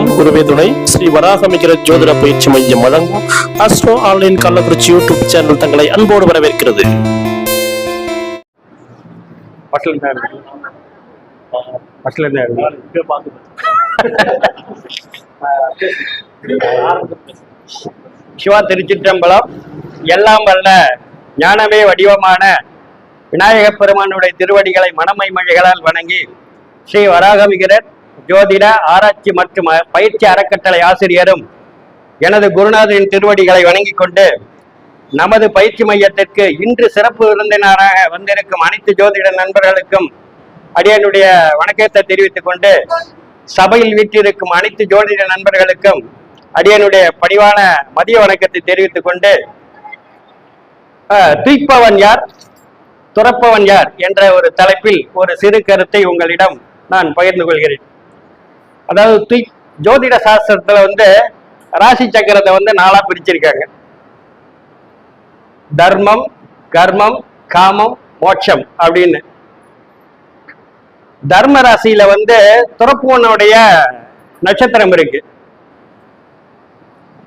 வணக்கம். குருவே துணை. ஸ்ரீ வராகமிகர ஜோதிட பயிற்சி மையம் வழங்கும் astro online Kallakurichi YouTube channel தங்களை அன்போடு வரவேற்கிறது. பட்டில் என்ன இருக்கு? சிவா திருச்சிற்றம்பலம் எல்லாம் வல்ல ஞானமே வடிவமான விநாயகப் பெருமானுடைய திருவடிகளை மனமை மொழிகளால் வணங்கி ஸ்ரீ வராகமிகிரர் ஜோதிட ஆராய்ச்சி மற்றும் பயிற்சி அறக்கட்டளை ஆசிரியரும் எனது குருநாதரின் திருவடிகளை வணங்கிக் கொண்டு நமது பயிற்சி மையத்திற்கு இன்று சிறப்பு விருந்தினராக வந்திருக்கும் அனைத்து ஜோதிட நண்பர்களுக்கும் அடியனுடைய வணக்கத்தை தெரிவித்துக் கொண்டு சபையில் வீற்றிருக்கும் அனைத்து ஜோதிட நண்பர்களுக்கும் அடியனுடைய பணிவான மதிய வணக்கத்தை தெரிவித்துக் கொண்டு அஹ், துய்ப்பவன் யார் துறப்பவன் யார் என்ற ஒரு தலைப்பில் ஒரு சிறு கருத்தை உங்களிடம் நான் பகிர்ந்து கொள்கிறேன். அதாவது தூய் ஜோதிட சாஸ்திரத்துல வந்து ராசி சக்கரத்தை வந்து நாளா பிரிச்சிருக்காங்க. தர்மம் கர்மம் காமம் மோட்சம் அப்படின்னு. தர்ம ராசியில வந்து துறப்புவனுடைய நட்சத்திரம் இருக்கு.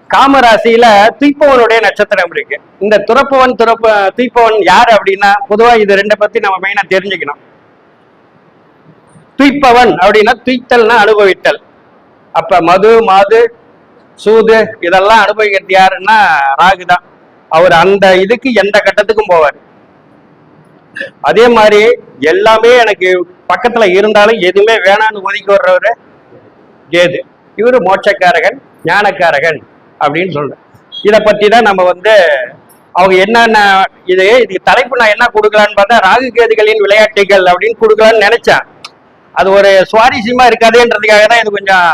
காம ராசியில நட்சத்திரம் இருக்கு. இந்த துறப்பவன் துறப்ப துய்ப்பவன் யார் அப்படின்னா பொதுவா இது ரெண்டை பத்தி நம்ம மெயினா தெரிஞ்சுக்கணும். துய்ப்பவன் அப்படின்னா துய்த்தல்னா அனுபவித்தல். அப்ப மது மாது சூது இதெல்லாம் அனுபவிக்கிறது யாருன்னா ராகு தான் அவர் அந்த இதுக்கு எந்த கட்டத்துக்கும் போவார். அதே மாதிரி எல்லாமே எனக்கு பக்கத்துல இருந்தாலும் எதுவுமே வேணாம்னு ஒதுக்கி வர்றவரு கேது. இவரு மோட்சக்காரகன் ஞானக்காரகன் அப்படின்னு சொல்றேன் இதை பத்தி தான் நம்ம வந்து அவங்க என்னென்ன இது இதுக்கு தலைப்பு நான் என்ன கொடுக்கலான்னு பார்த்தா ராகு கேதுகளின் விளையாட்டுகள் அப்படின்னு கொடுக்கலான்னு நினைச்சேன் அது ஒரு சுவாரஸ்யமா இருக்காதேன்றதுக்காக தான் இது கொஞ்சம்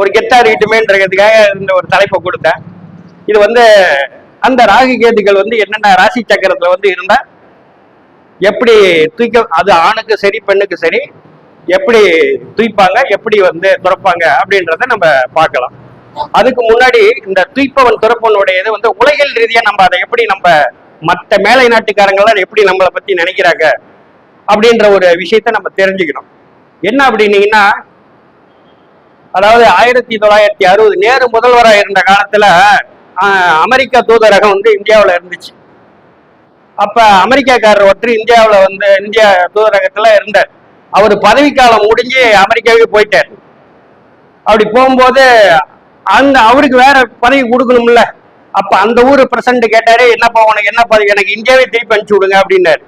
ஒரு கெத்தா இருக்கட்டுமேன்றதுக்காக இந்த ஒரு தலைப்பை கொடுத்தேன். இது வந்து அந்த ராகு கேதுகள் வந்து என்னென்ன ராசி சக்கரத்துல வந்து இருந்தா எப்படி தூக்க அது ஆணுக்கு சரி பெண்ணுக்கு சரி எப்படி தூய்ப்பாங்க எப்படி வந்து துறப்பாங்க அப்படின்றத நம்ம பார்க்கலாம். அதுக்கு முன்னாடி இந்த தூய்ப்பவன் துறப்பவனுடைய இது வந்து உலகில் ரீதியா நம்ம அதை எப்படி நம்ம மற்ற மேலை நாட்டுக்காரங்களாம் எப்படி நம்மளை பத்தி நினைக்கிறாங்க அப்படின்ற ஒரு விஷயத்த நம்ம தெரிஞ்சுக்கணும். என்ன அப்படின்னீங்கன்னா அதாவது ஆயிரத்தி தொள்ளாயிரத்தி அறுபது நேரு முதல்வராக இருந்த காலத்துல அமெரிக்க தூதரகம் வந்து இந்தியாவில் இருந்துச்சு. அப்ப அமெரிக்காக்காரர் ஒருத்தர் இந்தியாவில் வந்து இந்தியா தூதரகத்துல இருந்தார். அவர் பதவிக்காலம் முடிஞ்சு அமெரிக்காவுக்கு போயிட்டார். அப்படி போகும்போது அந்த அவருக்கு வேற பதவி கொடுக்கணும்ல. அப்ப அந்த ஊர் பிரசிடண்ட் கேட்டாரு என்னப்பா உனக்கு என்ன பதவி? எனக்கு இந்தியாவே திருப்பி அனுப்பிச்சு விடுங்க அப்படின்னாரு.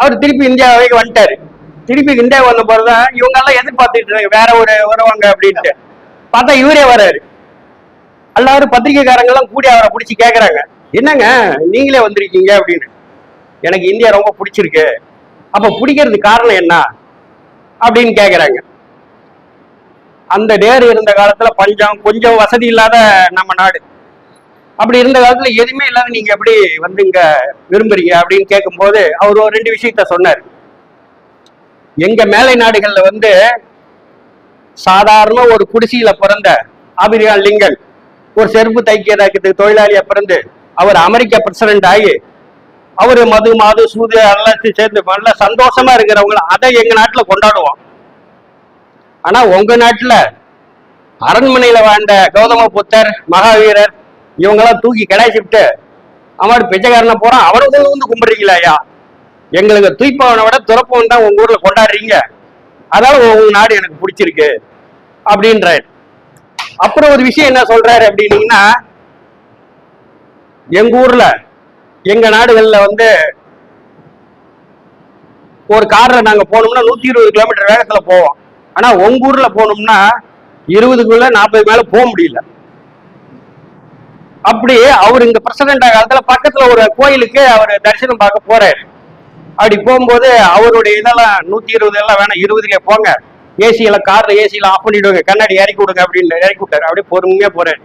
அவர் திருப்பி இந்தியாவுக்கு வந்துட்டாரு. திருப்பி இந்தியா வந்த போறதான் இவங்க எல்லாம் எதிர்பார்த்துட்டு இருக்காங்க வேற ஒரு வருவாங்க அப்படின்ட்டு. பார்த்தா இவரே வராரு எல்லாரும் பத்திரிகைக்காரங்க எல்லாம் கூடி அவரை பிடிச்சி கேக்குறாங்க. என்னங்க நீங்களே வந்திருக்கீங்க அப்படின்னு. எனக்கு இந்தியா ரொம்ப பிடிச்சிருக்கு. அப்ப பிடிக்கிறதுக்கு காரணம் என்ன? அப்படின்னு கேக்குறாங்க. அந்த டேர் இருந்த காலத்துல பஞ்சம் கொஞ்சம் வசதி இல்லாத நம்ம நாடு. அப்படி இருந்த காலத்துல எதுவுமே இல்லாத நீங்க எப்படி வந்து இங்க விரும்புறீங்க அப்படின்னு கேட்கும்போது அவர் ஒரு ரெண்டு விஷயத்த சொன்னார். எங்க மேலை நாடுகள்ல வந்து சாதாரண ஒரு குடிசையில பிறந்த ஆபிரிகான் லிங்கன் ஒரு செருப்பு தைக்கிறதுக்கு தொழிலாளியா பிறந்து அவர் அமெரிக்க பிரசிடண்ட் ஆகி அவரு மது மாது சூது எல்லாத்தையும் சேர்ந்து நல்ல சந்தோஷமா இருக்கிறவங்கள அதை எங்க நாட்டுல கொண்டாடுவோம். ஆனா உங்க நாட்டுல அரண்மனையில வாழ்ந்த கௌதம புத்தர் மகாவீரர் இவங்கெல்லாம் தூக்கி கடாய்ச்சிட்டு அவன் பிச்சைக்காரனை போறான் அவனுக்கு வந்து கும்பிடுறீங்களா ஐயா? எங்களுக்கு தூய்ப்பவனை விட துறப்பவன் தான் உங்க ஊர்ல கொண்டாடுறீங்க. அதாவது உங்க நாடு எனக்கு பிடிச்சிருக்கு அப்படின்றாரு. அப்புறம் ஒரு விஷயம் என்ன சொல்றாரு அப்படின்னீங்கன்னா எங்க ஊர்ல எங்க நாடுகள்ல வந்து ஒரு கார்ல நாங்க போனோம்னா நூத்தி இருபது கிலோமீட்டர் வேகத்துல போவோம். ஆனா உங்க ஊர்ல போனோம்னா இருபதுக்குள்ள நாற்பது மேல போக முடியல. அப்படி அவர் இங்க பிரசிடண்ட் காலத்துல பக்கத்துல ஒரு கோயிலுக்கு அவர் தரிசனம் பார்க்க போறாரு. அப்படி போகும்போது அவருடைய இதெல்லாம் நூத்தி இருபது எல்லாம் வேணாம் இருபதுலயே போங்க. ஏசியில கார்ல ஏசியில ஆஃப் பண்ணிடுவாங்க. கண்ணாடி இறக்கி விடுங்க அப்படின்னு இறக்கி விட்டாரு அப்படியே பொறுமையா போறாரு.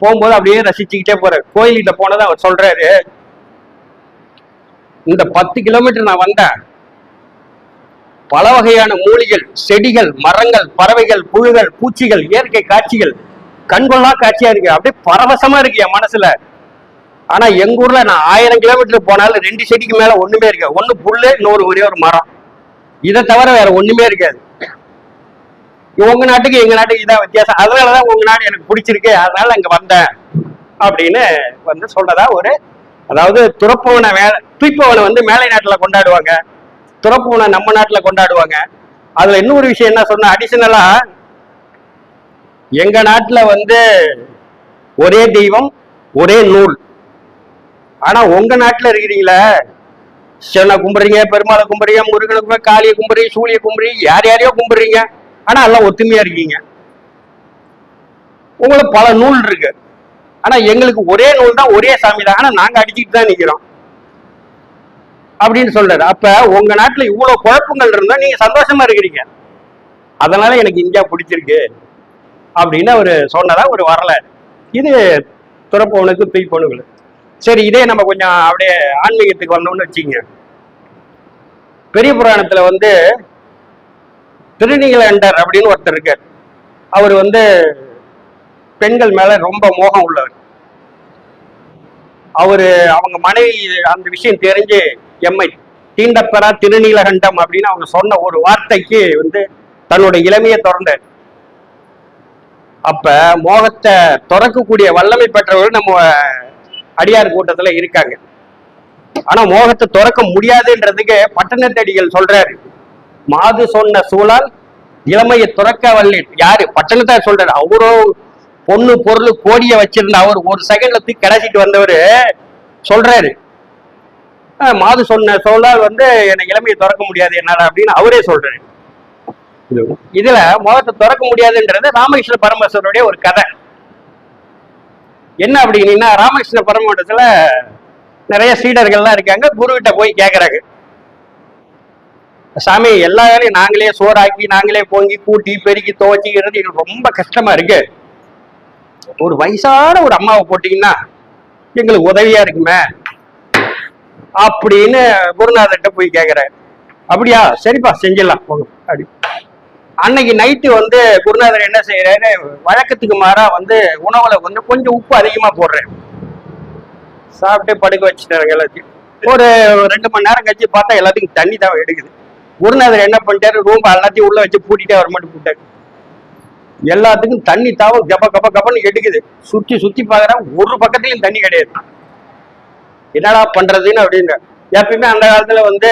போகும்போது அப்படியே ரசிச்சுக்கிட்டே போறேன் கோயில்கிட்ட போனதை அவர் சொல்றாரு. இந்த பத்து கிலோமீட்டர் நான் வந்தேன் பல வகையான மூலிகள் செடிகள் மரங்கள் பறவைகள் புழுகள் பூச்சிகள் இயற்கை காட்சிகள் கண்கொள்ளா காட்சியா இருக்கு. அப்படியே பரவசமா இருக்கு என் மனசுல. ஆனா எங்க ஊர்ல நான் ஆயிரம் கிலோமீட்டர் போனாலும் ரெண்டு செடிக்கு மேல ஒண்ணுமே இருக்காது. ஒண்ணு புல்லு இன்னொரு ஒரே ஒரு மரம். இதை தவிர வேற ஒண்ணுமே இருக்காது. உங்க நாட்டுக்கு எங்க நாட்டுக்கு இதான் வித்தியாசம். அதனாலதான் உங்க நாடு எனக்கு பிடிச்சிருக்கு. அதனால அங்க வந்தேன். அப்படின்னு வந்து சொல்றதா ஒரு அதாவது துறப்பவனை மேல தூய்ப்பவனை வந்து மேலை நாட்டுல கொண்டாடுவாங்க. துறப்பவனை நம்ம நாட்டுல கொண்டாடுவாங்க. அதுல இன்னொரு விஷயம் என்ன சொன்ன அடிஷனலா எங்க நாட்டுல வந்து ஒரே தெய்வம் ஒரே நூல். ஆனா உங்க நாட்டுல இருக்கிறீங்களே? சிவனை கும்பிடுறீங்க பெருமாளை கும்பிடுறீங்க முருகனை கும்பிட காளியை கும்பிடுறீங்க சூழியை கும்பிடுறீங்க யார் யாரையோ கும்பிடுறீங்க? ஆனா எல்லாம் ஒத்துமையா இருக்கீங்க. உங்களுக்கு பல நூல் இருக்கு. ஆனா எங்களுக்கு ஒரே நூல் தான் ஒரே சாமி தான். ஆனா நாங்க அடிச்சுட்டு தான் நிக்கிறோம். அப்படின்னு சொல்றாரு. அப்ப உங்க நாட்டுல இவ்வளவு குழப்பங்கள் இருந்தா நீங்க சந்தோஷமா இருக்கிறீங்க. அதனால எனக்கு இந்தியா பிடிச்சிருக்கு. அப்படின்னு அவர் சொன்னதா ஒரு வரலாறு இது துறப்பவனுக்கு பெய்ப்பவனுக்கு சரி இதே நம்ம கொஞ்சம் அப்படியே ஆன்மீகத்துக்கு வந்தோம்னு வச்சுக்கங்க. பெரிய புராணத்துல வந்து திருநீலகண்டர் அப்படின்னு ஒருத்தர் இருக்கார். அவர் வந்து பெண்கள் மேல ரொம்ப மோகம் உள்ளவர். அவரு அவங்க மனைவி அந்த விஷயம் தெரிஞ்சு எம்மை தீண்டப்பெறா திருநீலகண்டம் அப்படின்னு அவங்க சொன்ன ஒரு வார்த்தைக்கு வந்து தன்னோட இளமையை திறந்தார். அப்ப மோகத்தை திறக்கக்கூடிய வல்லமை பெற்றவர்கள் நம்ம அடியார் கூட்டத்துல இருக்காங்க. ஆனா மோகத்தை திறக்க முடியாதுன்றதுக்கு பட்டணத்தடிகள் சொல்றாரு. மாது சொன்ன சூழல் இளமையை துறக்க வல்லேன் யாரு? பட்டணத்தார் சொல்றாரு. அவரோ பொண்ணு பொருள் கோடிய வச்சிருந்த அவர் ஒரு செகண்ட்ல தூக்கி கடைசிட்டு வந்தவர் சொல்றாரு. மாது சொன்ன சூழல் வந்து எனக்கு இளமையை திறக்க முடியாது என்னால அப்படின்னு அவரே சொல்றாரு. இதுல முகத்தை திறக்க முடியாதுன்றது ராமகிருஷ்ண பரமேஸ்வரனுடைய ஒரு கதை. என்ன அப்படின்னா ராமகிருஷ்ண பரமண்டத்துல நிறைய சீடர்கள்லாம் இருக்காங்க. குருகிட்ட போய் கேக்குறாங்க சாமி எல்லா வேலையும் நாங்களே சோறாக்கி நாங்களே பொங்கி கூட்டி பெருக்கி துவச்சிக்கிறது எனக்கு ரொம்ப கஷ்டமா இருக்கு. ஒரு வயசான ஒரு அம்மாவை போட்டீங்கன்னா எங்களுக்கு உதவியா இருக்குமே அப்படின்னு குருநாதர்கிட்ட போய் கேக்குறாரு. அப்படியா? சரிப்பா செஞ்சிடலாம். போங்க. அப்படி. அன்னைக்கு நைட்டு வந்து குருநாதர் என்ன செய்யறாரு வழக்கத்துக்கு மாறா வந்து உணவுல வந்து கொஞ்சம் உப்பு அதிகமா போடுறேன் சாப்பிட்டு படுக்க வச்சுட்டாருங்க எல்லாத்தையும். ஒரு ரெண்டு மணி நேரம் கழிச்சு பார்த்தா எல்லாத்துக்கும் தண்ணி தான் எடுக்குது. குருநாதர் என்ன பண்ணிட்டாரு? ரூம் எல்லாத்தையும் உள்ள வச்சு பூட்டிட்டு அவர் மட்டும் போட்டாரு எல்லாத்துக்கும் தண்ணி தாவம் கப கப கபன்னு எடுக்குது. சுத்தி சுத்தி பாக்குறேன் ஒரு பக்கத்துலயும் தண்ணி கிடையாது. என்னடா பண்றதுன்னு அப்படின்னு எப்பயுமே அந்த காலத்துல வந்து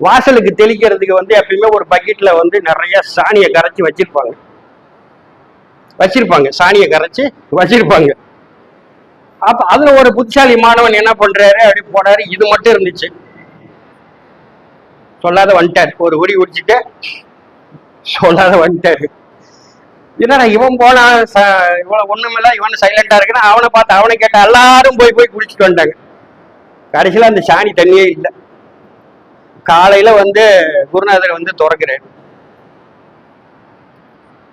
வாசலுக்கு தெளிக்கிறதுக்கு வந்து எப்பயுமே ஒரு பக்கெட்ல வந்து நிறைய சாணியை கரைச்சி வச்சிருப்பாங்க. வச்சிருப்பாங்க. சாணியை கரைச்சி வச்சிருப்பாங்க. அப்ப அதுல ஒரு புத்திசாலி மாணவன் என்ன பண்றாரு? அப்படி போனாரு. இது மட்டும் இருந்துச்சு. சொல்லாத வந்துட்டார். ஒரு உரி உடிச்சிட்டு சொல்லாத வந்துட்டாரு. என்னடா இவன் போனா ச- இவன் ஒண்ணுமில்ல இவன் சைலண்டா இருக்குன்னா அவனை பார்த்து அவனை கேட்ட எல்லாரும் போய் போய் குடிச்சிட்டு வந்துட்டாங்க. கடைசியில அந்த சாணி தண்ணியே இல்லை. காலையில வந்து குருநாதரை வந்து திறக்கிறேன்.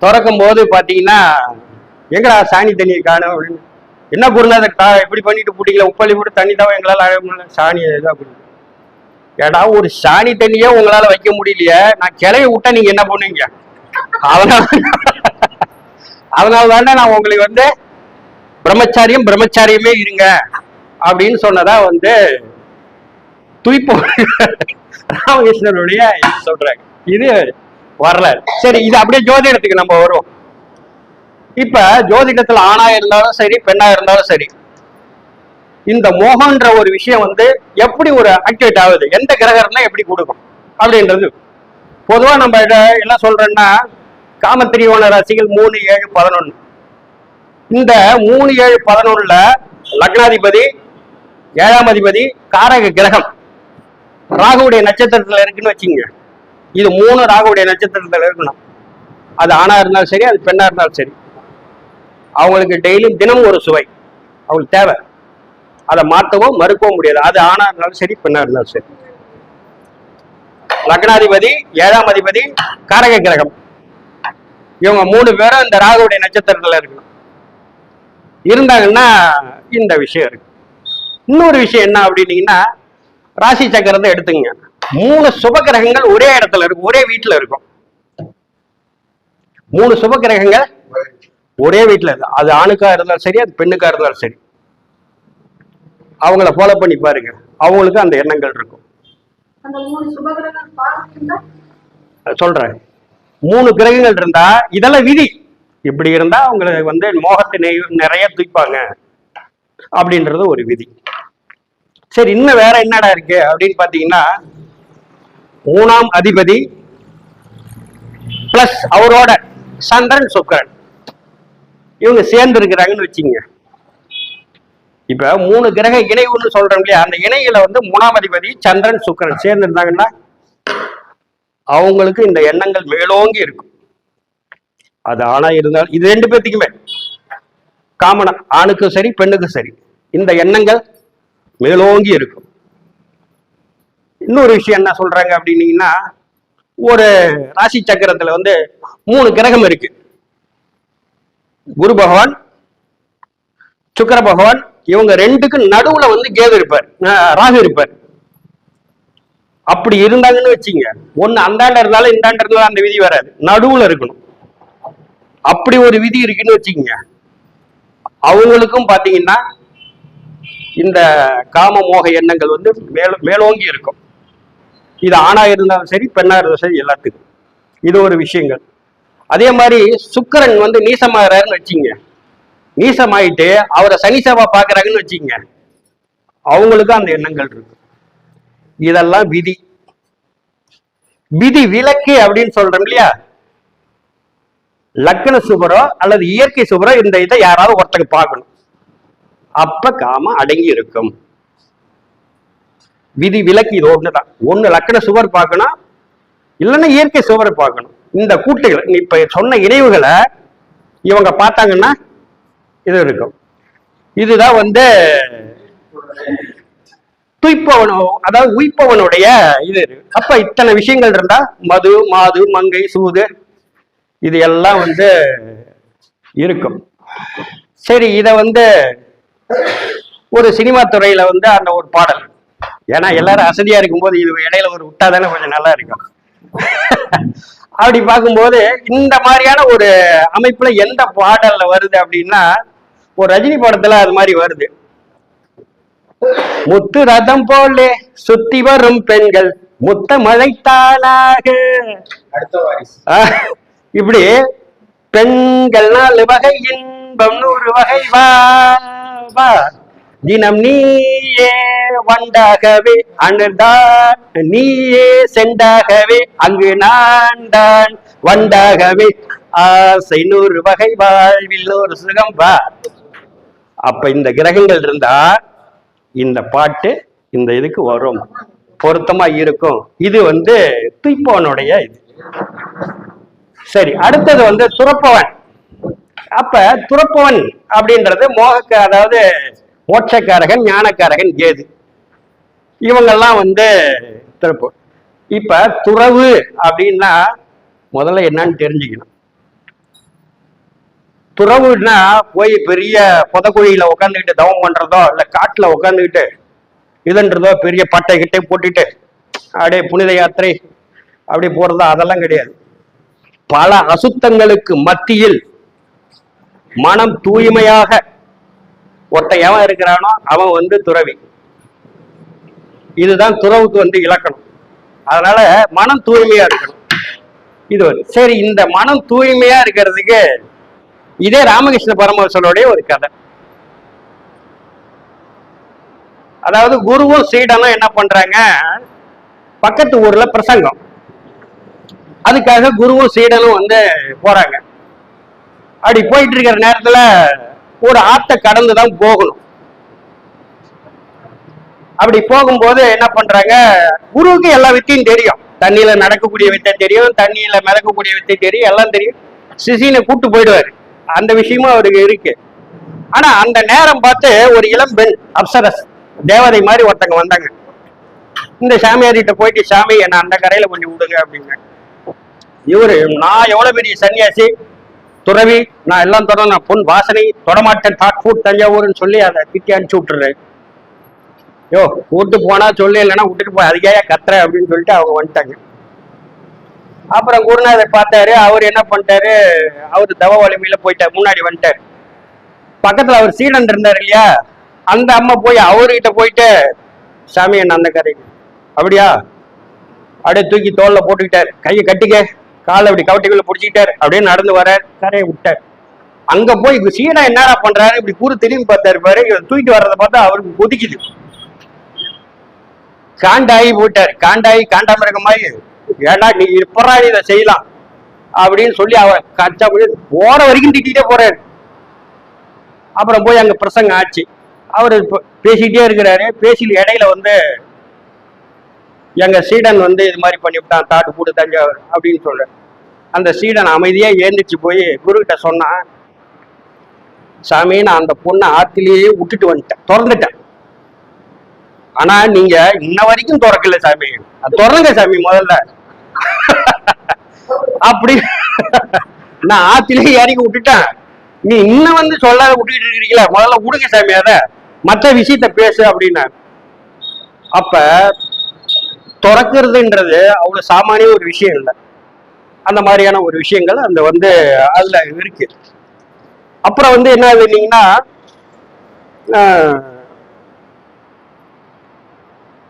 திறக்கும் போது பாத்தீங்கன்னா எங்கடா சாணி தண்ணியை காணும்? அப்படின்னு. என்ன குருநாதர் தா இப்படி பண்ணிட்டு போட்டீங்களா உப்பள்ளி போட்டு தண்ணி தான் எங்களால அழக முடியல சாணி இதா அப்படின்னு. ஏடா ஒரு சாணி தண்ணியே உங்களால வைக்க முடியலையே நான் கிளைய விட்டா நீங்க என்ன பண்ணுவீங்க? அதனால அதனால தானே நான் உங்களுக்கு வந்து பிரம்மச்சாரியம் பிரம்மச்சாரியமே இருங்க அப்படின்னு சொன்னதா வந்து துய்ப்பு ராமகிருஷ்ணனுடைய இது சொல்றாங்க. இது வரலாறு. சரி இது அப்படியே ஜோதிடத்துக்கு நம்ம வரும் இப்ப ஜோதிடத்துல ஆணா இருந்தாலும் சரி பெண்ணா இருந்தாலும் சரி இந்த மோகன்ற ஒரு விஷயம் வந்து எப்படி ஒரு ஆக்டிவேட் ஆகுது? எந்த கிரகம்னா எப்படி கொடுக்கும்? அப்படின்றது. பொதுவா நம்ம என்ன சொல்றோம்னா காமத்திரியோன ராசிகள் மூணு ஏழு பதினொன்னு. இந்த மூணு ஏழு பதினொன்னுல லக்னாதிபதி ஏழாம் அதிபதி காரக கிரகம். ராகுவுடைய நட்சத்திரத்துல இருக்குன்னு வச்சுங்க இது மூணு ராகுவுடைய நட்சத்திரத்துல இருக்கணும். அது ஆணா இருந்தாலும் சரி அது பெண்ணா இருந்தாலும் சரி. அவங்களுக்கு டெய்லியும் தினமும் ஒரு சுவை. அவங்களுக்கு தேவை. அதை மாற்றவோ மறுக்கவும் முடியாது. அது ஆணா இருந்தாலும் சரி பெண்ணா இருந்தாலும் சரி. லக்னாதிபதி ஏழாம் அதிபதி காரக கிரகம். இவங்க மூணு பேரும் இந்த ராகுவுடைய நட்சத்திரத்துல இருக்கணும். இருந்தாங்கன்னா இந்த விஷயம் இருக்கு. இன்னொரு விஷயம் என்ன அப்படின்னீங்கன்னா ராசி சக்கரத்தை எடுத்துங்க மூணு சுப கிரகங்கள் ஒரே இடத்துல இருக்கும் ஒரே வீட்டுல இருக்கும். மூணு சுப கிரகங்கள் ஒரே வீட்டுல இருக்கு. அது ஆணுக்கா இருந்தாலும் சரி அது பெண்ணுக்கா இருந்தாலும் சரி. அவங்கள ஃபாலோ பண்ணி பாருங்க. அவங்களுக்கு அந்த எண்ணங்கள் இருக்கும். சொல்றேன். மூணு கிரகங்கள் இருந்தா இதெல்லாம் விதி. இப்படி இருந்தா அவங்களுக்கு வந்து மோகத்தை நிறைய தூய்ப்பாங்க அப்படின்றது ஒரு விதி. சரி இன்னும் வேற என்னடா இருக்கு அப்படின்னு பாத்தீங்கன்னா மூணாம் அதிபதி பிளஸ் அவரோட சந்திரன் சுக்கரன். இவங்க சேர்ந்து இருக்கிறாங்கன்னு வச்சுங்க இப்ப மூணு கிரக இணைவுன்னு சொல்றோம் இல்லையா? அந்த இணையில வந்து மூணாம் அதிபதி சந்திரன் சுக்கரன் சேர்ந்து இருந்தாங்கன்னா அவங்களுக்கு இந்த எண்ணங்கள் மேலோங்கி இருக்கும். அது ஆணா இருந்தாலும் இது ரெண்டு பேர்த்துக்குமே காமனா ஆணுக்கும் சரி பெண்ணுக்கும் சரி. இந்த எண்ணங்கள் மேலோங்கி இருக்கும். இன்னொரு விஷயம் என்ன சொல்றாங்க அப்படின்னீங்கன்னா ஒரு ராசி சக்கரத்துல வந்து மூணு கிரகம் இருக்கு. குரு பகவான் சுக்கர பகவான் இவங்க ரெண்டுக்கும் நடுவுல வந்து கேது இருப்பார். அஹ் ராகு இருப்பார். அப்படி இருந்தாங்கன்னு வச்சுங்க ஒண்ணு அந்தாண்ட இருந்தாலும் இந்தாண்ட இருந்தாலும் அந்த விதி வராது. நடுவுல இருக்கணும். அப்படி ஒரு விதி இருக்குன்னு வச்சுக்கோங்க. அவங்களுக்கும் பாத்தீங்கன்னா இந்த காம மோக எண்ணங்கள் வந்து மேலும் மேலோங்கி இருக்கும். இது ஆணா இருந்தாலும் சரி பெண்ணா இருந்தாலும் சரி எல்லாத்துக்கும். இது ஒரு விஷயங்கள். அதே மாதிரி சுக்கரன் வந்து நீசமாகறாருன்னு வச்சுங்க நீசமாயிட்டு அவரை சனி சேவா பாக்குறாங்கன்னு வச்சுங்க அவங்களுக்கும் அந்த எண்ணங்கள் இருக்கு. இதெல்லாம் விதி. விதி விலக்கு அப்படின்னு சொல்றோம் இல்லையா? லக்ன சுபரோ அல்லது இயற்கை சுபரோ இந்த இதை யாராவது ஒருத்தங்க பார்க்கணும். அப்ப காம அடங்கி இருக்கும் விதி விலக்கு இது ஒண்ணுதான். ஒண்ணு லக்கண சுவர் பார்க்கணும் இல்லைன்னா இயற்கை சுவரை பார்க்கணும். இந்த கூட்டுகள் நீ இப்ப சொன்ன இணைவுகளை இவங்க பார்த்தாங்கன்னா இது இருக்கும். இதுதான் வந்து துய்ப்பவனோ அதாவது உய்ப்பவனுடைய இது. அப்ப இத்தனை விஷயங்கள் இருந்தா மது மாது மங்கை சூது இது எல்லாம் வந்து இருக்கும். சரி இத வந்து ஒரு சினிமா துறையில வந்து அந்த ஒரு பாடல். ஏன்னா எல்லாரும் அசதியா இருக்கும்போது இது இடையில ஒரு விட்டாதானே கொஞ்சம் நல்லா இருக்கும். அப்படி பார்க்கும்போது இந்த மாதிரியான ஒரு அமைப்புல எந்த பாடல்ல வருது அப்படின்னா ஒரு ரஜினி படத்துல அது மாதிரி வருது. முத்து ரதம் போலே சுத்தி வரும் பெண்கள் முத்த ஆஹ், இப்படி பெண்கள் நாலு வகை இன்பம் நூறு வகை வா. அப்பா. தினம் நீயே வண்டாகவே அணுதான் நீயே செண்டாகவே அங்கு நான் தான் வண்டாகவே. ஆசை நூறு வகை வாழ்வில் ஒரு சுகம் வா. அப்ப இந்த கிரகங்கள் இருந்தா இந்த பாட்டு இந்த இதுக்கு வரும். பொருத்தமா இருக்கும். இது வந்து துய்ப்பவனுடைய இது. சரி அடுத்தது வந்து துறப்பவன் அப்ப துறப்பவன் அப்படின்றது மோகக்க அதாவது மோட்சக்காரகன் ஞானக்காரகன் கேது. இவங்கெல்லாம் வந்து துறப்பு. இப்ப துறவு அப்படின்னா முதல்ல என்னன்னு தெரிஞ்சுக்கணும். துறவுன்னா போய் பெரிய புதக்குழியில உட்காந்துக்கிட்டு தவம் பண்றதோ இல்ல காட்டுல உட்காந்துக்கிட்டு இதுன்றதோ பெரிய பட்டை கிட்டே போட்டுட்டு அப்படியே புனித யாத்திரை அப்படி போறதோ அதெல்லாம் கிடையாது. பல அசுத்தங்களுக்கு மத்தியில் மனம் தூய்மையாக ஒருத்தன் எவன் இருக்கிறானோ அவன் வந்து துறவி. இதுதான் துறவுக்கு வந்து இலக்கணம். அதனால மனம் தூய்மையா இருக்கணும். இது ஒரு. சரி இந்த மனம் தூய்மையா இருக்கிறதுக்கு இதே ராமகிருஷ்ண பரமஹம்சருடைய ஒரு கதை. அதாவது குருவும் சீடனும் என்ன பண்றாங்க? பக்கத்து ஊர்ல பிரசங்கம். அதுக்காக குருவும் சீடனும் வந்து போறாங்க. அப்படி போயிட்டு இருக்கிற நேரத்துல ஒரு ஆத்தை கடந்து தான் போகணும். அப்படி போகும்போது என்ன பண்றாங்க? குருவுக்கு எல்லா வித்தையும் தெரியும். தண்ணியில நடக்கக்கூடிய வித்தை தெரியும் தண்ணியில மிதக்கக்கூடிய வித்தை தெரியும் எல்லாம் தெரியும். சிசினை கூட்டு போயிடுவாரு. அந்த விஷயமும் அவருக்கு இருக்கு. ஆனா அந்த நேரம் பார்த்து ஒரு இளம் பெண் அப்சரஸ் தேவதை மாதிரி ஒருத்தங்க வந்தாங்க. இந்த சாமியார்கிட்ட போயிட்டு சாமி என்ன அந்த கரையில கொஞ்சம் விடுங்க அப்படிங்க இவரு நான் எவ்வளவு பெரிய சன்னியாசி துறவி நான் எல்லாம் தொடர நான் பொன் வாசனை தொடமாட்டேன். தாட் ஃபுட் தஞ்சாவூர்னு சொல்லி அதை திட்டி அனுப்பிச்சு விட்டுறேன். யோ கூட்டு போனா சொல்லி இல்லைன்னா விட்டுட்டு போய் அதுக்கே கத்துற அப்படின்னு சொல்லிட்டு அவங்க வந்துட்டாங்க. அப்புறம் குருநாதர் பார்த்தாரு. அவர் என்ன பண்ணிட்டாரு? அவர் தவ வலிமையில போயிட்டார். முன்னாடி வந்துட்டார். பக்கத்துல அவர் சீடன் இருந்தார் இல்லையா? அந்த அம்மா போய் அவர்கிட்ட போயிட்டு சாமி என்ன அந்த கதை அப்படியா? அப்படியே தூக்கி தோல்ல போட்டுக்கிட்டார். கையை கட்டிக்க. காலை அப்படி கவட்டிக்குள்ள பிடிச்சிக்கிட்டாரு. அப்படியே நடந்து வர கரையை விட்டார். அங்க போய் சீனா என்னடா பண்றாரு? இப்படி கூறு திரும்பி பார்த்தாரு பாரு. தூக்கிட்டு வர்றதை பார்த்தா அவருக்கு கொதிக்குது. காண்டாயி போயிட்டாரு. காண்டாயி காண்டாம இருக்க மாதிரி ஏடா நீ இப்பறா நீ இதை செய்யலாம்? அப்படின்னு சொல்லி அவர் கச்சா போய் போற வரைக்கும் திட்டிகிட்டே போறாரு. அப்புறம் போய் அங்க பிரசங்க ஆச்சு. அவர் பேசிக்கிட்டே இருக்கிறாரு. பேசிட்டு இடையில வந்து எங்க சீடன் வந்து இது மாதிரி பண்ணிவிட்டான் தாட்டு கூடு தஞ்சாவூர் அப்படின்னு சொல்றேன். அந்த சீடன் அமைதியா ஏந்திரிச்சு போய் குரு கிட்ட சொன்னான் சாமி நான் அந்த பொண்ணை ஆத்திலேயே விட்டுட்டு வந்துட்டேன் திறந்துட்டேன். ஆனா நீங்க இன்ன வரைக்கும் திறக்கல சாமி. அது திறங்க சாமி முதல்ல. அப்படி நான் ஆத்திலேயே இறக்கி விட்டுட்டேன். நீ இன்னும் வந்து சொல்லாத விட்டுக்கிட்டு இருக்கீங்களா முதல்ல விடுங்க சாமி அத. மற்ற விஷயத்த பேசு அப்படின்னு. அப்ப திறக்கிறதுன்றது அவ்வளவு சாமானிய ஒரு விஷயம் இல்லை. அந்த மாதிரியான ஒரு விஷயங்கள் அந்த வந்து அதுல இருக்கு. அப்புறம் வந்து என்ன இல்லைங்கன்னா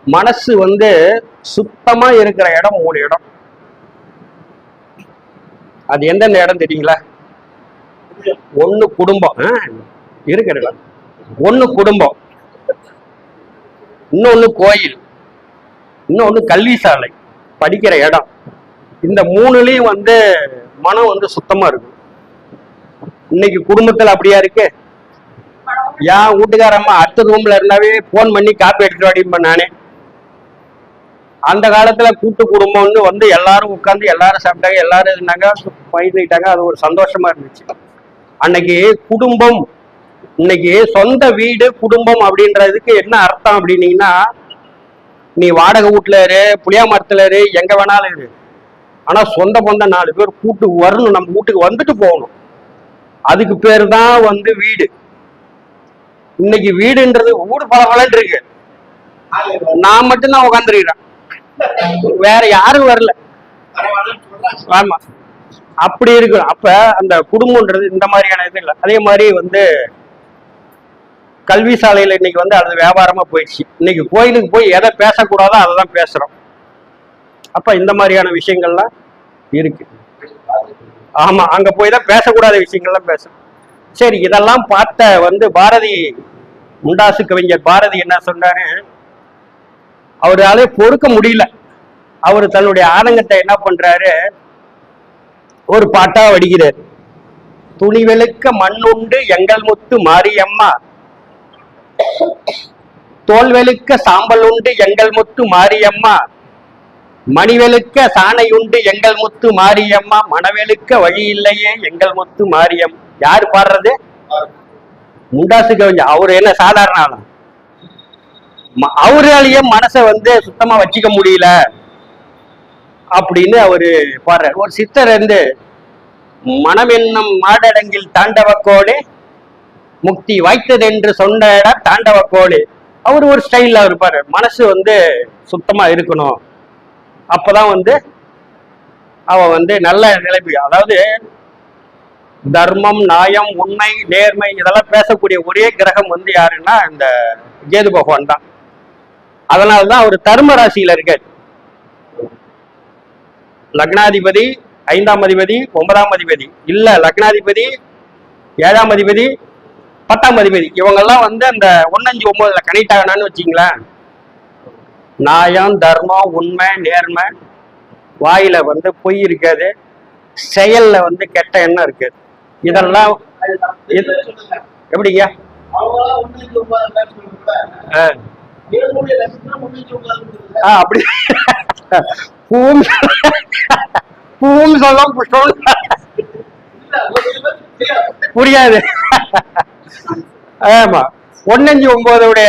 மனசு வந்து சுத்தமா இருக்கிற இடம் மூணு இடம். அது எந்தெந்த இடம் தெரியுங்களா? ஒன்னு குடும்பம். ஆ, ஒன்னு குடும்பம். இன்னொன்னு கோயில். இன்னொன்னு கல்வி சாலை படிக்கிற இடம். இந்த மூணுலயும் வந்து மனம் வந்து சுத்தமா இருக்கும் இன்னைக்கு குடும்பத்துல அப்படியா இருக்கு? என் வீட்டுக்காரம்மா அடுத்த ரூம்ல இருந்தாவே போன் பண்ணி காப்பி எடுத்துட்டு வாடிப்பேன் நானே. அந்த காலத்துல கூட்டு குடும்பம்னு வந்து எல்லாரும் உட்காந்து எல்லாரும் சாப்பிட்டாங்க எல்லாரும் இருந்தாங்க பயிர்ந்துட்டாங்க அது ஒரு சந்தோஷமா இருந்துச்சு. அன்னைக்கு குடும்பம் இன்னைக்கு சொந்த வீடு குடும்பம் அப்படின்றதுக்கு என்ன அர்த்தம் அப்படின்னீங்கன்னா நீ வாடகை வீட்டுல இரு புளியா மரத்துல இரு எங்க வேணாலும் இரு. ஆனா சொந்த பந்த நாலு பேர் கூட்டுக்கு வரணும் நம்ம வீட்டுக்கு வந்துட்டு போகணும். அதுக்கு பேர் தான் வந்து வீடு. இன்னைக்கு வீடுன்றது வீடு பல இருக்கு. நான் மட்டும்தான் உட்காந்துருக்கிறேன் வேற யாரும் வரல. ஆமா. அப்படி இருக்கு அப்ப அந்த குடும்பம்ன்றது இந்த மாதிரியான இது இல்லை. அதே மாதிரி வந்து கல்வி சாலையில இன்னைக்கு வந்து அது வியாபாரமா போயிடுச்சு. இன்னைக்கு கோயிலுக்கு போய் எதை பேசக்கூடாதோ அதை தான் பேசுறோம். அப்ப இந்த மாதிரியான விஷயங்கள்லாம் இருக்கு. ஆமா அங்க போய் தான் பேசக்கூடாத விஷயங்கள்லாம் பேசுறோம். சரி இதெல்லாம் பார்த்த வந்து பாரதி முண்டாசு கவிஞர் பாரதி என்ன சொன்னாரு? அவராலே பொறுக்க முடியல. அவர் தன்னுடைய ஆதங்கத்தை என்ன பண்றாரு? ஒரு பாட்டா வடிக்கிறார். துணிவெளுக்க மண்ணுண்டு எங்கள் முத்து மாரியம்மா தோல்வெலுக்க சாம்பல் உண்டு எங்கள் முத்து மாரியம்மா. மணிவெலுக்க சாணை உண்டு எங்கள் முத்து மாரியம்மா. மணவெலுக்க வழி இல்லையே எங்கள் முத்து மாரியம். யார் பாடுறது? முண்டாசு கவிஞர். அவர் என்ன சாதாரண ஆளா? அவராலேயே மனசை வந்து சுத்தமா வச்சுக்க முடியல அப்படின்னு அவரு பாடுறாரு. ஒரு சித்தர் வந்து மனம் என்னும் மாடடங்கில் தாண்டவக்கோடு முக்தி வாய்த்ததென்று சொன்ன இடம் கோழி அவர் ஒரு ஸ்டைலில் இருப்பார். மனசு வந்து சுத்தமா இருக்கணும். அப்போதான் வந்து அவன் வந்து நல்ல நிலைமை. அதாவது தர்மம் நியாயம் உண்மை நேர்மை இதெல்லாம் பேசக்கூடிய ஒரே கிரகம் வந்து யாருன்னா இந்த கேது பகவான் தான். அதனாலதான் அவர் தர்ம ராசியில இருக்கார். லக்னாதிபதி ஐந்தாம் அதிபதி ஒன்பதாம் அதிபதி. இல்லை லக்னாதிபதி ஏழாம் அதிபதி பத்தாம் அதிபதி. இவங்கெல்லாம் வந்து அந்த ஒன்னஞ்சு ஒன்பதுல கனெக்ட் ஆகணும்னு வச்சிங்களேன் நியாயம் தர்மம் உண்மை நேர்மை வாயில வந்து பொய் இருக்காது. செயல்ல வந்து கெட்ட எண்ணம் இருக்காது இதெல்லாம் எப்படிங்க? அப்படி. பூம். பூம் சொல்ல புஷ்டம் புரியாது. ஆமா. ஒன்னஞ்சு ஒன்பதுடைய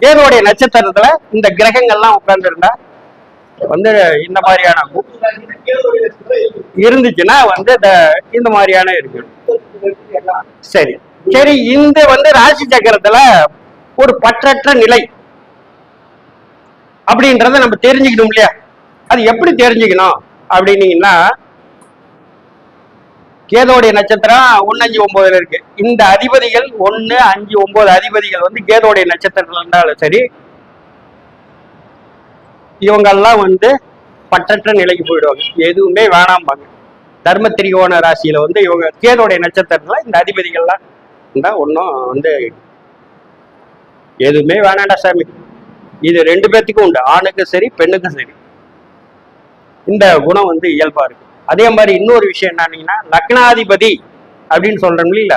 கேதுடைய நட்சத்திரத்துல இந்த கிரகங்கள்லாம் உட்கார்ந்துருந்தா வந்து இந்த மாதிரியான இருந்துச்சுன்னா வந்து இந்த- இந்த மாதிரியான இருக்கு. சரி. சரி இந்த வந்து ராசி சக்கரத்துல ஒரு பற்றற்ற நிலை அப்படின்றத நம்ம தெரிஞ்சுக்கணும் இல்லையா? அது எப்படி தெரிஞ்சுக்கணும்? அப்படின்னீங்கன்னா கேதோடைய நட்சத்திரம் ஒன்னு அஞ்சு ஒன்பதுல இருக்கு. இந்த அதிபதிகள் ஒன்னு அஞ்சு ஒன்பது அதிபதிகள் வந்து கேதோடைய நட்சத்திரத்துல இருந்தாலும் சரி இவங்கெல்லாம் வந்து பற்றற்ற நிலைக்கு போயிடுவாங்க. எதுவுமே வேணாம்பாங்க. தர்ம திரிகோண ராசியில வந்து இவங்க கேதோடைய நட்சத்திரத்துல இந்த அதிபதிகள்லாம் இருந்தா ஒன்றும் வந்து எதுவுமே வேணாண்டா சாமி. இது ரெண்டு பேர்த்துக்கும் உண்டு. ஆணுக்கும் சரி பெண்ணுக்கும் சரி. இந்த குணம் வந்து இயல்பா இருக்கு. அதே மாதிரி இன்னொரு விஷயம் என்னன்னீங்கன்னா லக்னாதிபதி அப்படின்னு சொல்றோம் இல்ல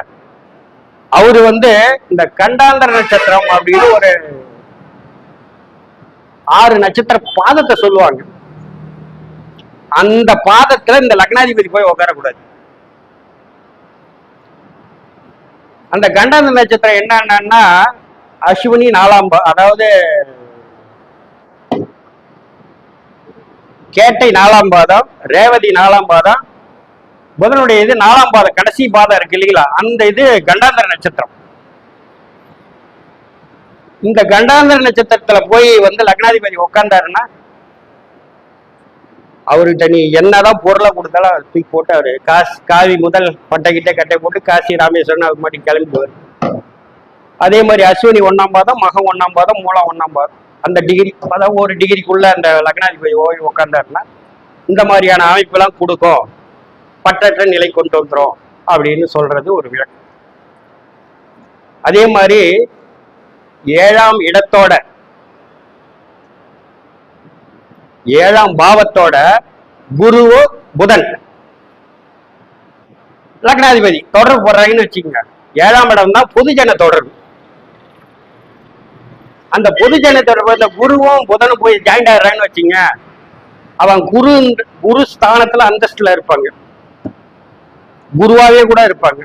அவரு வந்து இந்த கண்டாந்தர நட்சத்திரம் அப்படின்னு ஒரு ஆறு நட்சத்திர பாதத்தை சொல்லுவாங்க. அந்த பாதத்துல இந்த லக்னாதிபதி போய் உட்காரக்கூடாது அந்த கண்டாந்த நட்சத்திரம் என்னன்னா அஸ்வினி நாலாம் அதாவது கேட்டை நாலாம் பாதம் ரேவதி நாலாம் பாதம் புதனுடைய இது நாலாம் பாதம் கடைசி பாதம் இருக்கு இல்லைங்களா? அந்த இது கண்டாந்தர நட்சத்திரம். இந்த கண்டாந்தர நட்சத்திரத்துல போய் வந்து லக்னாதிபதி உட்கார்ந்தாருன்னா அவர்கிட்ட நீ என்னதான் பொருளை கொடுத்தாலும் தூக்கி போட்டு அவரு காசு காவி முதல் பட்டைக்கிட்டே கட்டை போட்டு காசி ராமேஸ்வரன் அது மாதிரி கிளம்பிடுவார் அதே மாதிரி அஸ்வினி ஒன்னாம் பாதம் மகம் ஒன்னாம் பாதம் மூலம் ஒன்னாம் பாதம். அந்த டிகிரி அதாவது ஒரு டிகிரிக்குள்ள அந்த லக்னாதிபதி ஓய்வு உட்காந்தாருன்னா இந்த மாதிரியான அமைப்பெல்லாம் கொடுக்கும். பட்டற்ற நிலை கொண்டு வந்துடும் அப்படின்னு சொல்றது ஒரு விளக்கம். அதே மாதிரி ஏழாம் இடத்தோட ஏழாம் பாவத்தோட குருவோ புதன் லக்னாதிபதி தொடர்பு போடுறாங்கன்னு வச்சுக்கோங்க. ஏழாம் இடம் தான் பொதுஜன தொடர்பு. அந்த பொதுஜன தொடர்பு குருவும் புதனும் போய் ஜாயின் ஆடுறான்னு வச்சுங்க அவன் குரு குரு ஸ்தானத்துல அந்தஸ்துல இருப்பாங்க. குருவாவே கூட இருப்பாங்க.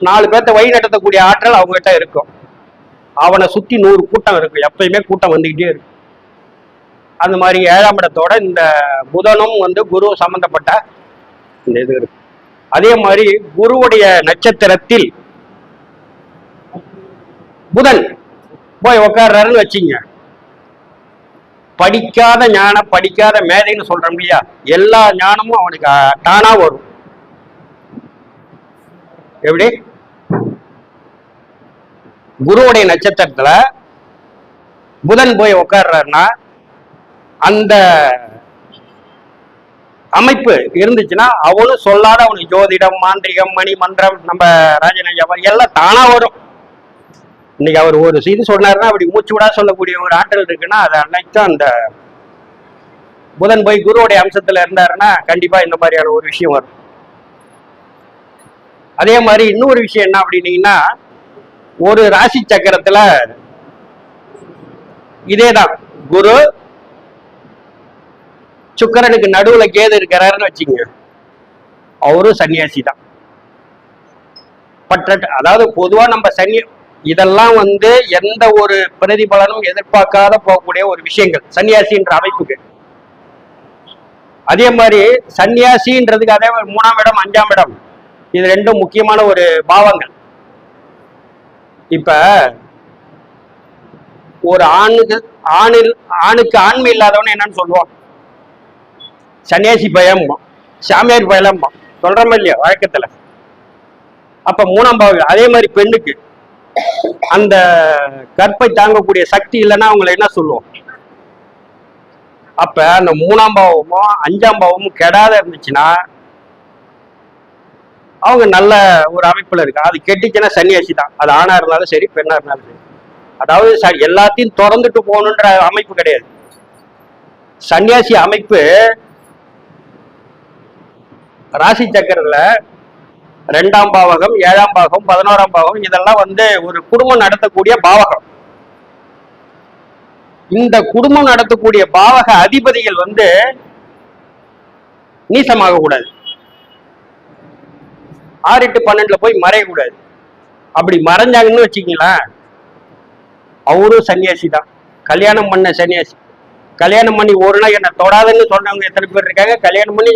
நாலு பேர்த்த வழி நடத்தக்கூடிய ஆற்றல் அவங்ககிட்ட இருக்கும். அவனை சுத்தி நூறு கூட்டம் இருக்கும். எப்பயுமே கூட்டம் வந்துகிட்டே இருக்கும். அந்த மாதிரி ஏழாம் இடத்தோட இந்த புதனும் வந்து குரு சம்பந்தப்பட்ட இந்த இது இருக்கு. அதே மாதிரி குருவுடைய நட்சத்திரத்தில் புதன் போய் உட்கார்றாருன்னு வச்சுங்க. படிக்காத ஞானம் படிக்காத மேதைன்னு சொல்றோம் இல்லையா? எல்லா ஞானமும் அவனுக்கு தானா வரும். எப்படி? குருவுடைய நட்சத்திரத்துல புதன் போய் உட்கார்றாருன்னா அந்த அமைப்பு இருந்துச்சுன்னா அவனும் சொல்லாத அவனுக்கு ஜோதிடம் மாந்திரிகம் மணி மன்றம் நம்ம ராஜநையா எல்லாம் தானா வரும். இன்னைக்கு அவர் ஒரு இது சொன்னாருன்னா அப்படி மூச்சு விடா சொல்லக்கூடிய ஒரு ஆற்றல் இருக்குன்னா அது அன்னைக்கு அந்த புதன் போய் குருவுடைய அம்சத்துல இருந்தாருன்னா கண்டிப்பா இந்த மாதிரியான ஒரு விஷயம் வரும். அதே மாதிரி இன்னொரு விஷயம் என்ன அப்படின்னீங்கன்னா ஒரு ராசி சக்கரத்துல இதேதான். குரு சுக்கரனுக்கு நடுவுல கேது இருக்கிறாருன்னு வச்சுங்க. அவரும் சன்னியாசி தான் பற்ற அதாவது பொதுவா நம்ம சன்னி இதெல்லாம் வந்து எந்த ஒரு பிரதிபலனும் எதிர்பார்க்காத போகக்கூடிய ஒரு விஷயங்கள் சன்னியாசின்ற அமைப்புக்கு. அதே மாதிரி சன்னியாசின்றதுக்கு அதே மாதிரி மூணாம் இடம் அஞ்சாம் இடம். இது ரெண்டும் முக்கியமான ஒரு பாவங்கள். இப்ப ஒரு ஆணுக்கு ஆணில் ஆணுக்கு ஆண்மை இல்லாதவன் என்னன்னு சொல்லுவோம். சன்னியாசி பயம் சாமியார் பயம் சொல்றோமா இல்லையா? வழக்கத்துல. அப்ப மூணாம் பாவம் அதே மாதிரி பெண்ணுக்கு. அந்த கற்பை தாங்கக்கூடிய சக்தி இல்லைன்னா அவங்கள என்ன சொல்லுவோம்? அப்ப அந்த மூணாம் பாவமும் அஞ்சாம் பாவமும் கெடாத இருந்துச்சுன்னா அவங்க நல்ல ஒரு அமைப்புல இருக்கு அது கெட்டுச்சுன்னா சன்னியாசி தான். அது ஆணா இருந்தாலும் சரி பெண்ணா இருந்தாலும் சரி. அதாவது ச- எல்லாத்தையும் திறந்துட்டு போகணுன்ற அமைப்பு கிடையாது. சன்னியாசி அமைப்பு ராசி சக்கரத்துல ரெண்டாம் பாவகம் ஏழாம் பாவகம் பதினோராம் பாவகம் இதெல்லாம் வந்து ஒரு குடும்பம் நடத்தக்கூடிய பாவகம். இந்த குடும்பம் நடத்தக்கூடிய பாவக அதிபதிகள் வந்து நீசமாக கூடாது ஆறு எட்டு பன்னெண்டுல போய் மறையக்கூடாது. அப்படி மறைஞ்சாங்கன்னு வச்சுக்கீங்களேன் அவரும் சன்னியாசி தான் கல்யாணம் பண்ண சன்னியாசி. கல்யாணம் பண்ணி ஒரு நாள் என்ன தொடாதுன்னு சொன்னவங்க எத்தனை பேர் இருக்காங்க? கல்யாணம் பண்ணி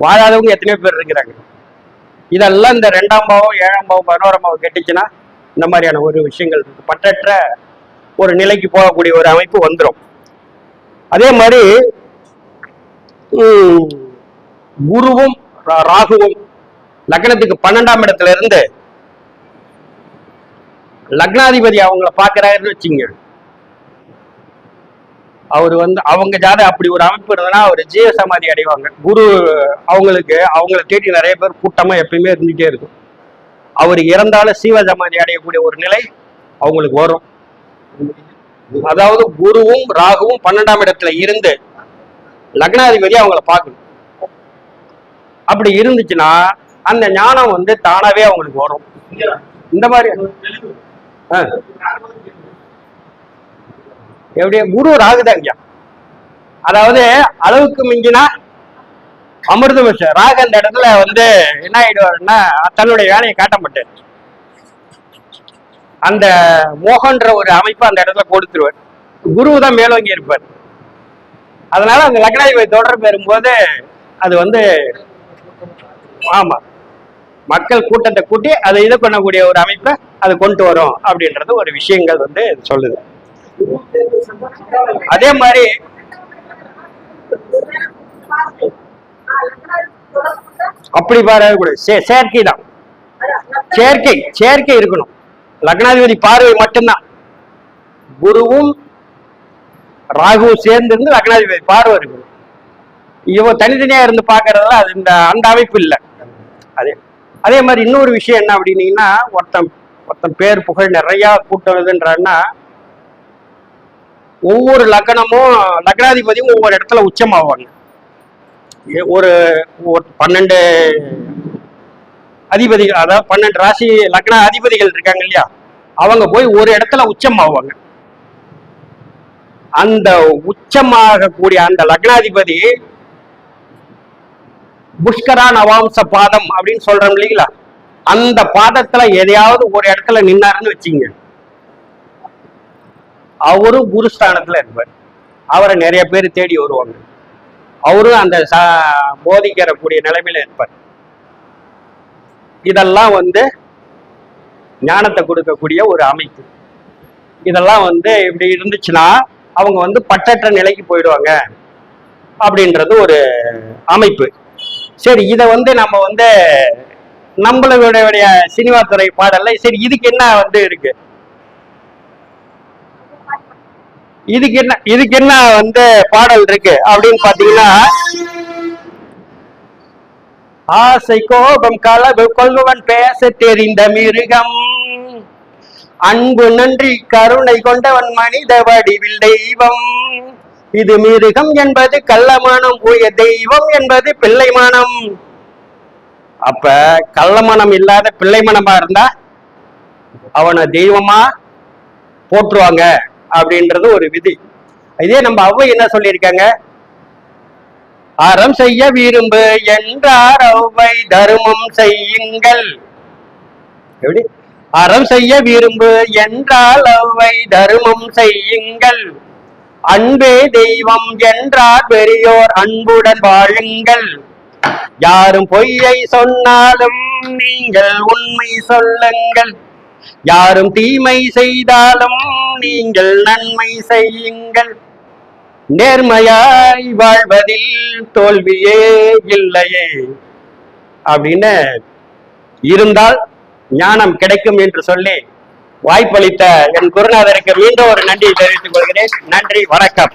வாழாதவங்க எத்தனையோ பேர் இருக்கிறாங்க. இதெல்லாம் இந்த ரெண்டாம் பாவம் ஏழாம் பாவம் பதினோராம் பாவம் கெட்டுச்சுன்னா இந்த மாதிரியான ஒரு விஷயங்கள் இருக்கு. பற்றற்ற ஒரு நிலைக்கு போகக்கூடிய ஒரு அமைப்பு வந்துடும் அதே மாதிரி உம், குருவும் ரா- ராகுவும் லக்னத்துக்கு பன்னெண்டாம் இடத்துல இருந்து லக்னாதிபதி அவங்கள பாக்குறாருன்னு வச்சுங்க அவர் வந்து அவங்க ஜாத அப்படி ஒரு அமைப்பு இருந்ததுன்னா அவர் ஜீவ சமாதி அடைவாங்க. குரு அவங்களுக்கு அவங்கள தேடி நிறைய பேர் கூட்டமா எப்பயுமே இருந்துகிட்டே இருக்கும். அவர் இறந்தாலும் சீவ சமாதி அடையக்கூடிய ஒரு நிலை அவங்களுக்கு வரும். அதாவது குருவும் ராகுவும் பன்னெண்டாம் இடத்துல இருந்து லக்னாதிபதி அவங்கள பார்க்கணும். அப்படி இருந்துச்சுன்னா அந்த ஞானம் வந்து தானாவே அவங்களுக்கு வரும். இந்த மாதிரி ஆ. எப்படி குரு ராகுதாங்க அதாவது அளவுக்கு மிஞ்சினா அமிர்த விஷயம் ராகு அந்த இடத்துல வந்து என்ன ஆயிடுவாருன்னா தன்னுடைய வேலையை காட்ட மாட்டார். அந்த மோகன்ற ஒரு அமைப்பு அந்த இடத்துல கொடுத்துருவார். குரு தான் மேலோங்கி இருப்பார். அதனால அந்த லக்னாதிபதி தொடர்பு பெறும்போது அது வந்து ஆமா மக்கள் கூட்டத்தை கூட்டி அதை இது பண்ணக்கூடிய ஒரு அமைப்பை அது கொண்டு வரும் அப்படின்றது ஒரு விஷயங்கள் வந்து சொல்லுது. அதே மாதிரி அப்படி பாருக்கூடாது செயற்கை தான். செயற்கை செயற்கை இருக்கணும். லக்னாதிபதி பார்வை மட்டும்தான். குருவும் ராகுவும் சேர்ந்து இருந்து லக்னாதிபதி பார்வை இருக்கணும். இவன் தனித்தனியா இருந்து பாக்குறதுல அது இந்த அந்த அமைப்பு இல்லை. அதே அதே மாதிரி இன்னொரு விஷயம் என்ன அப்படின்னீங்கன்னா ஒருத்தன் ஒருத்தன் பேர் புகழ் நிறைய கூட்டம் இதுன்றான்னா ஒவ்வொரு லக்னமும் லக்னாதிபதியும் ஒவ்வொரு இடத்துல உச்சமாவாங்க. ஏ- ஒரு ஒரு பன்னெண்டு அதிபதிகள் அதாவது பன்னெண்டு ராசி லக்ன அதிபதிகள் இருக்காங்க இல்லையா? அவங்க போய் ஒரு இடத்துல உச்சமாவாங்க. அந்த உச்சமாக கூடிய அந்த லக்னாதிபதி புஷ்கரா நவாம்ச பாதம் அப்படின்னு சொல்றோம் இல்லைங்களா? அந்த பாதத்துல எதையாவது ஒரு இடத்துல நின்னாருன்னு வச்சுங்க அவரும் குருஸ்தானத்துல இருப்பார். அவரை நிறைய பேர் தேடி வருவாங்க. அவரும் அந்த சா போதிக்கிறக்கூடிய நிலைமையில இருப்பார். இதெல்லாம் வந்து ஞானத்தை கொடுக்கக்கூடிய ஒரு அமைப்பு. இதெல்லாம் வந்து இப்படி இருந்துச்சுன்னா அவங்க வந்து பட்டற்ற நிலைக்கு போயிடுவாங்க அப்படின்றது ஒரு அமைப்பு. சரி இதை வந்து நம்ம வந்து நம்மளுடைய சினிமா துறை பாடல்ல சரி இதுக்கு என்ன வந்து இருக்கு? இதுக்கு என்ன இதுக்கு என்ன வந்து பாடல் இருக்கு அப்படின்னு பாத்தீங்கன்னா ஆசை கோபம் களவு கொள்பவன் பேச தெரிந்த மிருகம். அன்பு நன்றி கருணை கொண்டவன் மனித வடிவில் தெய்வம். இது மிருகம் என்பது கள்ளமனம் உய தெய்வம் என்பது பிள்ளை மனம். அப்ப கள்ளமனம் இல்லாத பிள்ளை மனமா இருந்தா அவனை தெய்வமா போற்றுவாங்க. அப்படின்றது ஒரு விதி. இதே நம்ம அவ்வை என்ன சொல்லியிருக்காங்க? அறம் செய்ய விரும்பு என்றார் அவ்வை தர்மம் செய்யுங்கள். எப்படி? அறம் செய்ய விரும்பு என்றால் அவ்வை தர்மம் செய்யுங்கள். அன்பே தெய்வம் என்றார் பெரியோர் அன்புடன் வாழுங்கள். யாரும் பொய்யை சொன்னாலும் நீங்கள் உண்மை சொல்லுங்கள். யாரும் தீமை செய்தாலும் நீங்கள் நன்மை செய்யுங்கள். நேர்மையாய் வாழ்வதில் தோல்வியே இல்லையே. அப்படின்னு இருந்தால் ஞானம் கிடைக்கும் என்று சொல்லி வாய்ப்பளித்த என் குருநாதருக்கு மீண்டும் ஒரு நன்றி தெரிவித்துக் கொள்கிறேன். நன்றி வணக்கம்.